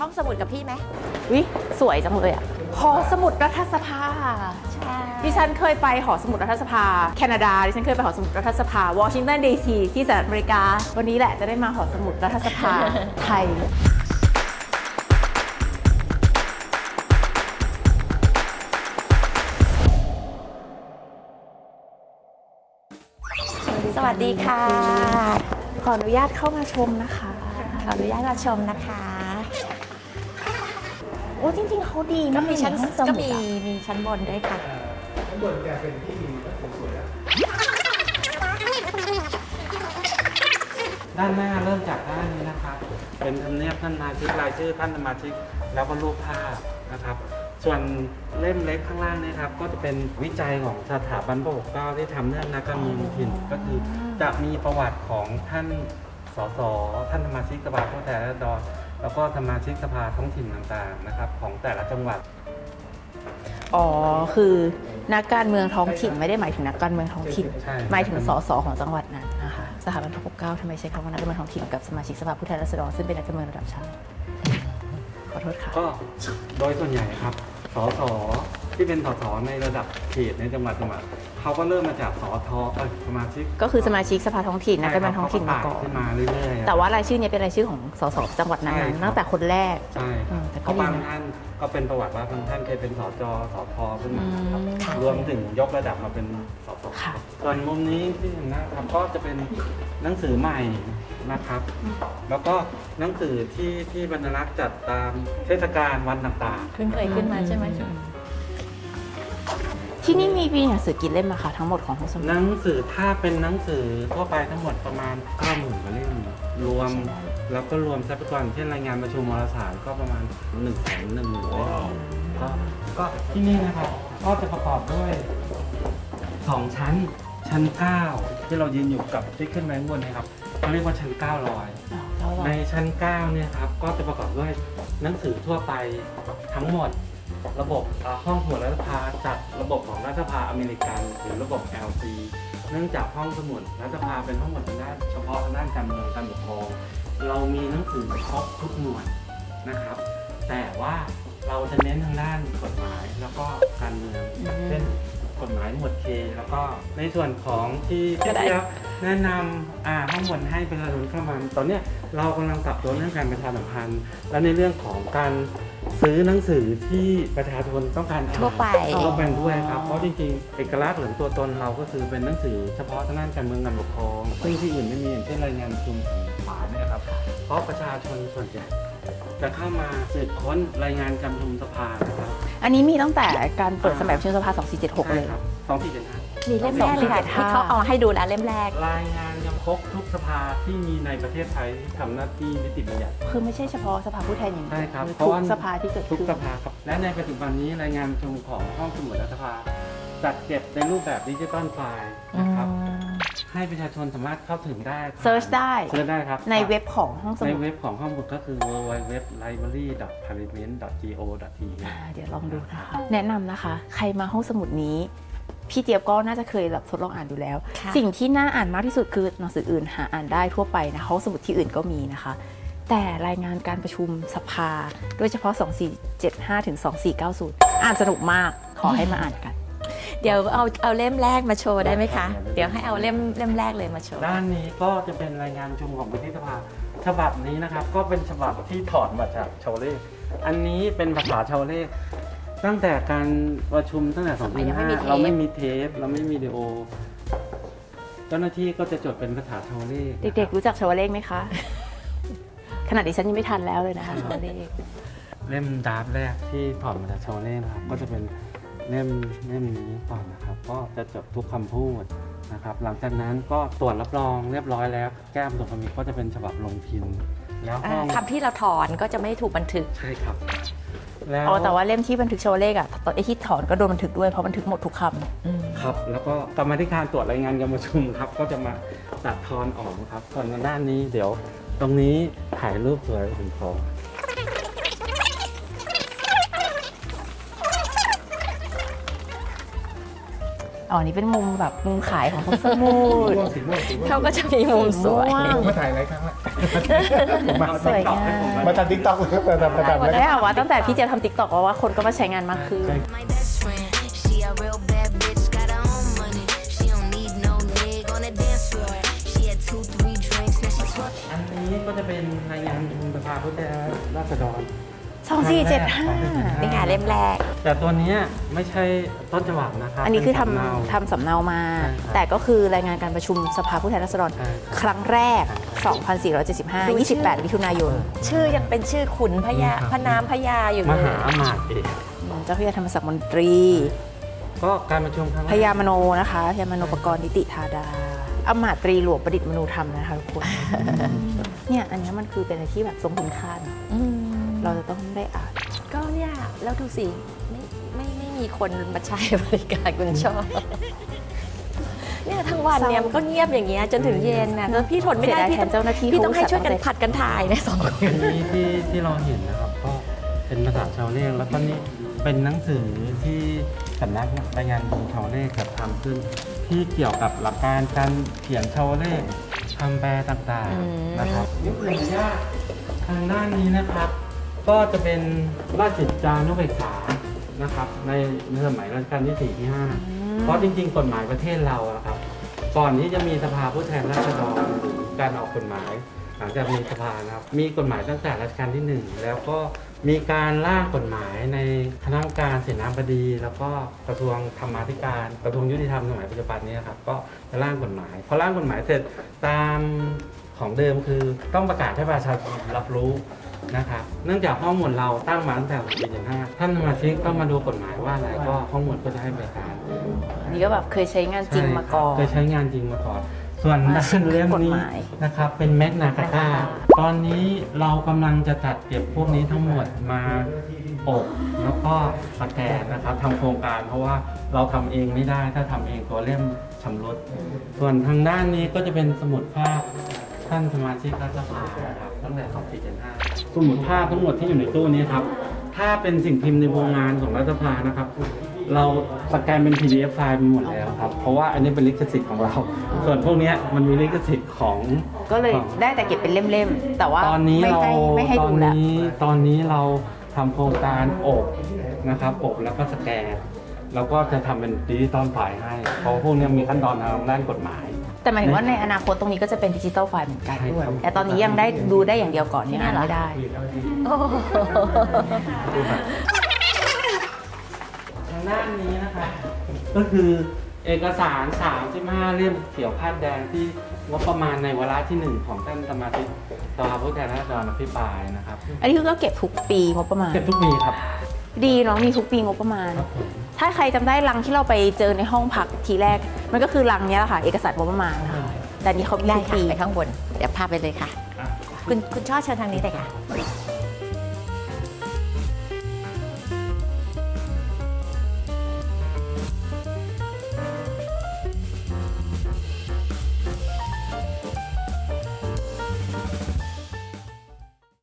ห้องสมุดกับพี่ไหมวิสวยจังเลยอะหอสมุดรัฐสภา ใช่ดิฉันเคยไปหอสมุดรัฐสภา แคนาดา ดิฉันเคยไปหอสมุดรัฐสภาวอชิงตันดีซีที่สหรัฐอเมริกา วันนี้แหละจะได้มาหอสมุดรัฐสภาไทยสวัสดีค่ะ ขออนุญาตเข้ามาชมนะคะ ขออนุญาตมาชมนะคะ โอ้จริง ๆเขาดีก็มากมีชั้นห้องสก็มุดมีอะมีชั้นบนด้วยค่ะ ข้างบนแกเป็นที่ดินก็สวยๆอะด้านหน้าเริ่มจากด้านนี้นะครับ เป็นทำเนียบท่านสมาชิกรายชื่อท่านสมาชิกแล้วก็รูปภาพนะครับ ส่วนเล่มเล็กข้างล่างนี่ครับก็จะเป็นวิจัยของสถาบันพระปกเกล้าที่ทำเรื่องนักการเมืองถิ่นก็คือจะมีประวัติของท่านสสท่านสมาชิกสภาผู้แทนราษฎร แล้วก็สมาชิกสภาท้องถิ่นต่างๆนะครับของแต่ละจังหวัด อ๋อ คือนักการเมืองท้องถิ่นไม่ได้หมายถึงนักการเมืองท้องถิ่น ใช่ หมายถึงสสของจังหวัดนั้นนะคะสถาบันพระปกเกล้าทำไมใช้คำว่านักการเมืองท้องถิ่นกับสมาชิกสภาผู้แทนราษฎรซึ่งเป็นนักการเมืองระดับชาติขอโทษค่ะ ก็โดยส่วนใหญ่ครับสส ที่เป็นสสในระดับเขตในจังหวัดจังหวัดเขาก็เริ่มมาจากสอทเอ้ยสมาชิกก็คือสมาชิกสภาท้องถิ่นนักการเมืองท้องถิ่นมาก่อนขึ้นมาเรื่อยๆแต่ว่ารายชื่อเนี้เป็นรายชื่อของสสจังหวัดนั้นใช่ๆครับตั้งแต่คนแรกใช่อืมแต่ก็เพราะดีบางนะท่านก็เป็นประวัติว่าบางท่านเคยเป็นสจสพขึ้นมาอืมครับค่ะรวมถึงยกระดับมาเป็นสสค่ะส่วนมุมนี้ที่เห็นนะครับก็จะเป็นหนังสือใหม่นะครับ แล้วก็หนังสือที่ที่บรรลักษ์จัดตามเทศกาลวันต่างๆเพิ่งเคยขึ้นมาใช่ไหม ที่นี่มีมีหนังสือกี่เล่มอะคะทั้งหมดของห้องสมุดหนังสือถ้าเป็นหนังสือทั่วไปทั้งหมดประมาณ9 0,000กว่าเล่มรวม แล้วก็รวมทรัพยากรเช่นรายงานประชุมวารสารก็ประมาณ1นึ่งแสนหนึ่งหมื่นเล่มก็ก็ที่นี่นะครับก็จะประกอบด้วย 2 ชั้น ชั้น 9 ที่เรายืนอยู่กับที่ขึ้นไปข้างบนนะครับเขาเรียกว่าชั้น9ลอยแล้วเราในชั้น 9 เนี่ยครับก็จะประกอบด้วยหนังสือทั่วไปทั้งหมด ระบบอ่าห้องสมุดรัฐสภาจัดระบบของรัฐสภาอเมริกัน หรือระบบ LC เนื่องจากห้องสมุดรัฐสภาเป็นห้องสมุดทางด้านเฉพาะทางด้านการเมืองการปกครอง เรามีหนังสือครบทุกหน่วยนะครับ แต่ว่าเราจะเน้นทางด้านกฎหมายแล้วก็การเมืองเช่นกฎหมายหมวดเคแล้วก็ในส่วนของที่ที่เจี๊ยบ แนะนำอ่าห้องบนให้ประชาชนเข้ามาตอนเนี้ยเรากำลังปรับตัวเรื่องการประชาสัมพันธ์ และในเรื่องของการซื้อหนังสือที่ประชาชนต้องการอ่านทั่วไป ทั่วไปด้วยครับเพราะจริงๆเอกลักษณ์หรือตัวตนเราก็คือเป็นหนังสือเฉพาะทางด้านการเมืองการปกครองซึ่งที่อื่นไม่มีอย่างเช่นรายงานประชุมของศาลเนี่ยครับเพราะประชาชนส่วนใหญ่ จะเข้ามาสืบค้นรายงานการประชุมสภานะครับอันนี้มีตั้งแต่การเปิดสมัยประชุมสภา 2476 เลยใช่ครับสองสี่เจ็ดห้ามีเล่มแรกเลยค่ะ2475ที่เขาเอาให้ดูแล้วเล่มแรก รายงานยังครบทุกสภาที่มีในประเทศไทยที่ทำหน้าที่นิติบัญญัติ คือไม่ใช่เฉพาะสภาผู้แทนอย่างเดียวใช่ครับคือเพราะทุกว่า สภาที่เกิดทุกขึ้นสภาครับ และในปัจจุบันนี้รายงานประชุมของห้องสมุดรัฐสภา จัดเก็บในรูปแบบดิจิตอลไฟล์นะครับ ให้ประชาชนสามารถเข้าถึงได้เซิร์ชได้ เซิร์ชได้ครับ ในเว็บของห้องสในมุดเว็บของห้องสมุดก็คือ www.library.parliament.go.th อ่าเดี๋ยวลองดูนะคะแนะนำนะคะ ใครมาห้องสมุดนี้ พี่เจี๊ยบก็น่าจะเคยแบบทดลองอ่านดูแล้วค่ะสิ่งที่น่าอ่านมากที่สุดคือหนังสืออื่นหาอ่านได้ทั่วไปนะห้องสมุดที่อื่นก็มีนะคะ แต่รายงานการประชุมสภา โดยเฉพาะ 2475ถึง2490 อ่านสนุกมากขอให้มาอ่านกัน เดี๋ยวเอาเอาเล่มแรกมาโชว์ได้ไหมคะ เดี๋ยวให้เอาเล่มเล่มแรกเลยมาโชว์ ด้านนี้ก็จะเป็นรายงานประชุมของประเทศสภาฉบับนี้นะครับ ก็เป็นฉบับที่ถอดมาจากชาวเลขอันนี้เป็นภาษาชาวเลขตั้งแต่การประชุมตั้งแต่สมัยยังไม่มีเทป 2005เราไม่มีเทป เราไม่มีวิดีโอ เจ้าหน้าที่ก็จะจดเป็นภาษาชาวเลขเด็กๆ รู้จักชาวเลขไหมคะ ขนาดดิฉันยังไม่ทันแล้วเลยนะคะชาวเลขเล่มดราฟต์แรกที่ถอดมาจากชาวเลขนะครับก็จะเป็น เล่มเล่มนี้ก่อนนะครับ ก็จะจดทุกคำพูดนะครับ หลังจากนั้นก็ตรวจรับรองเรียบร้อยแล้ว แก้มตัวคำมีก็จะเป็นฉบับลงพิมพ์ แล้วห้อ่าองคำที่เราถอนก็จะไม่ถูกบันทึกใช่ครับ แล้วอ๋อแต่ว่าเล่มที่บันทึกชาวเลขอะตอนไอ้ที่ถอนก็โดนบันทึกด้วยเพราะบันทึกหมดทุกคำครับ แล้วก็กรรมาธิการตรวจรายงานการประชุมครับ ก็จะมาตัดทอนออกครับส่วนทางด้านนี้เดี๋ยว ตรงนี้ถ่ายรูปสวยผมขอ อ๋อนี่เป็นมุมแบบมุมขายของห้องสมุดม่วงสีม่วงสีม่วงเขาก็จะมีมุมสวยม่วงผมมาถ่ายหลายครั้งแล้วผมมาสวยงาม มาทำทิกตอกเลยครับมาทำประจำแล้วได้ค่ะว่าตั้งแต่พี่เจยบทำติ๊กต็อกว่าคนก็มาใช้งานมากขึ้น My best friend, she a real bad bitch, got her own money. She don't need no nigga on the dance floor. She had two, three drinks, now she twerk. อันนี้ก็จะเป็นรายงานสภาผู้แทนราษฎร สองสี่เจ็ดห้านี่ค่ะเล่มแรก แต่ตัวเนี้ยไม่ใช่ต้นฉบับนะครับอันนี้คือทำเป็นสำเนาทำสำเนามาใช่ครับแต่ก็คือรายงานการประชุมสภาผู้แทนราษฎรใช่ครับครั้งแรกดูชื่อ2475 28มิถุนายนชื่อยังเป็นชื่อขุนพญาพระน้ำพญาอยู่มเลย หาอมาตย์เอกเจ้าพระยาธรรมศักดิ์มนตรี ก็การประชุมครั้งแรกพญามโนนะคะพญามโนปกรณ์นิติธาดาอำมาตรีหลวงประดิษฐ์มนูธรรมนะคะทุกคน เนี่ยอันเนี้ยมันคือเป็นอะไรที่แบบทรงคุณค่านะอืม เราจะต้องได้อ่าน ก็เนี่ยแล้วดูสิไม่ไม่ไม่มีคนมาใช้บริการคุณชอบเนี่ยทั้งวันเนี่ยมันก็เงียบอย่างเงี้ยจนถึงเย็นนะแล้วพี่ทนไม่เสียได้ดายพี่แทนเจ้าหน้าที่พี่ต้องให้เขาช่วยกันอุตส่าห์ผัดกันถ่ายเนี่ยสองคนอันนี้ที่ที่เราเห็นนะครับก็เป็นภาษาชาวเลขแล้วก็นี่เป็นหนังสือที่สำนักรายงานบุญชาวเลขจัดทำขึ้น ที่เกี่ยวกับหลักการการเขียนชาวเลขคำแปลต่างอืมๆนะครับนี่คือญาตทางด้านนี้นะครับ ก็จะเป็นราชกิจจานุเบกษานะครับในในสมัยรัชกาลที่สี่ที่ห้าเพราะจริง ๆ กฎหมายประเทศเราอะครับก่อนที่จะมีสภาผู้แทนราษฎรหรือการออกกฎหมาย หลังจากมีสภานะครับมีกฎหมายตั้งแต่รัชกาลที่หนึ่งแล้วก็มีการร่างกฎหมายในคณะกรรมการเสนาบดี แล้วก็กระทรวงธรรมาธิการ กระทรวงยุติธรรมสมัยปัจจุบันนี้ครับก็จะร่างกฎหมายพอร่างกฎหมายเสร็จตามของเดิมคือต้องประกาศให้ประชาชนรับรู้ นะครับเนื่องจากห้องหมวดเราตั้งมาตั้งแต่ปี75ท่านสมาชิกต้องมาดูกฎหมายว่าอะไรก็ห้องหมวดก็จะให้บริการอันนี้ก็แบบเคยใช้งานจริงมาก่อนเคยใช้งานจริงมาก่อนส่วนด้านเล่มกฎนี้หมายนะครับเป็นแมกนาคาตาตอนนี้เรากำลังจะจัดเก็บพวกนี้ทั้งหมดมาอบแล้วก็สแกนนะครับทำโครงการเพราะว่าเราทำเองไม่ได้ถ้าทำเองตัวเล่มชำรุดส่วนทางด้านนี้ก็จะเป็นสมุดภาพ ท่านสมาชิกรัฐสภานะครับตั้งแต่2475สมุดภาพทั้งหมดที่อยู่ในตู้นี้ครับ ถ้าเป็นสิ่งพิมพ์ในวงงานของรัฐสภานะครับ เราสแกนเป็น PDF ไฟล์ไปหมดแล้วครับ เพราะว่าอันนี้เป็นลิขสิทธิ์ของเรา ส่วนพวกเนี้ยมันมีลิขสิทธิ์ของ ก็เลยของได้แต่เก็บเป็นเล่มๆ แต่ว่าตอนนี้ไม่เราให้ไม่ให้ตอดูนแล้ว นี้ตอนนี้เราทำโครงการอบนะครับอบแล้วก็สแกน แล้วก็จะทำเป็นดิจิตอลไฟล์ให้เพราะพวกเนี้ยมีขั้นตอนทางด้านกฎหมาย แต่หมายถึงว่าในอนาคตตรงนี้ก็จะเป็นดิจิตอลไฟล์เหมือนกันใช่ครับแต่ตอนนี้ยังได้ดูได้อย่างเดียวก่อนยังอ่านไม่ได้โอ้โหทางด้านนี้นะครับก็คือเอกสาร 35 เล่มเขียวคาดแดงที่งบประมาณในวาระที่หนึ่งของท่านสมาชิกสภาผู้แทนราษฎรอภิปรายนะครับ อันนี้คือก็เก็บทุกปีงบประมาณ เก็บทุกปีครับ ดีเนาะมีทุกปีงบประมาณครับผม ถ้าใครจำได้ลังที่เราไปเจอในห้องพักทีแรก มันก็คือลังเนี้ยแหละค่ะ เอกสารงบประมาณนะคะแต่อันนี้เขามีได้ทุกค่ะปีไปข้างบน เดี๋ยวพาไปเลยค่ะ คุณคุณช่อเชิญทางนี้เลยค่ะ